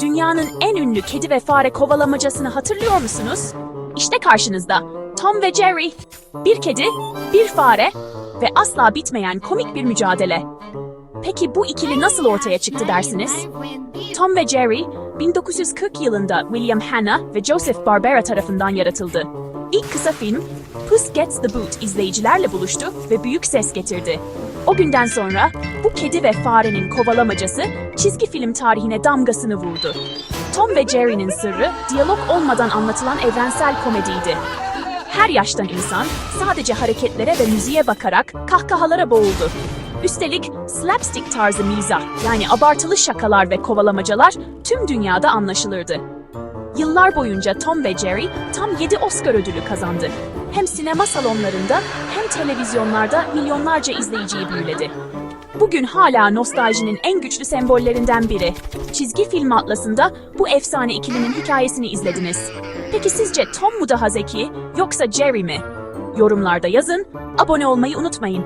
Dünyanın en ünlü kedi ve fare kovalamacasını hatırlıyor musunuz? İşte karşınızda Tom ve Jerry. Bir kedi, bir fare ve asla bitmeyen komik bir mücadele. Peki bu ikili nasıl ortaya çıktı dersiniz? Tom ve Jerry 1940 yılında William Hanna ve Joseph Barbera tarafından yaratıldı. İlk kısa film Puss Gets the Boot izleyicilerle buluştu ve büyük ses getirdi. O günden sonra bu kedi ve farenin kovalamacası çizgi film tarihine damgasını vurdu. Tom ve Jerry'nin sırrı diyalog olmadan anlatılan evrensel komediydi. Her yaştan insan sadece hareketlere ve müziğe bakarak kahkahalara boğuldu. Üstelik slapstick tarzı mizah yani abartılı şakalar ve kovalamacalar tüm dünyada anlaşılırdı. Yıllar boyunca Tom ve Jerry tam 7 Oscar ödülü kazandı. Hem sinema salonlarında hem televizyonlarda milyonlarca izleyiciyi büyüledi. Bugün hala nostaljinin en güçlü sembollerinden biri. Çizgi film atlasında bu efsane ikilinin hikayesini izlediniz. Peki sizce Tom mu daha zeki yoksa Jerry mi? Yorumlarda yazın, abone olmayı unutmayın.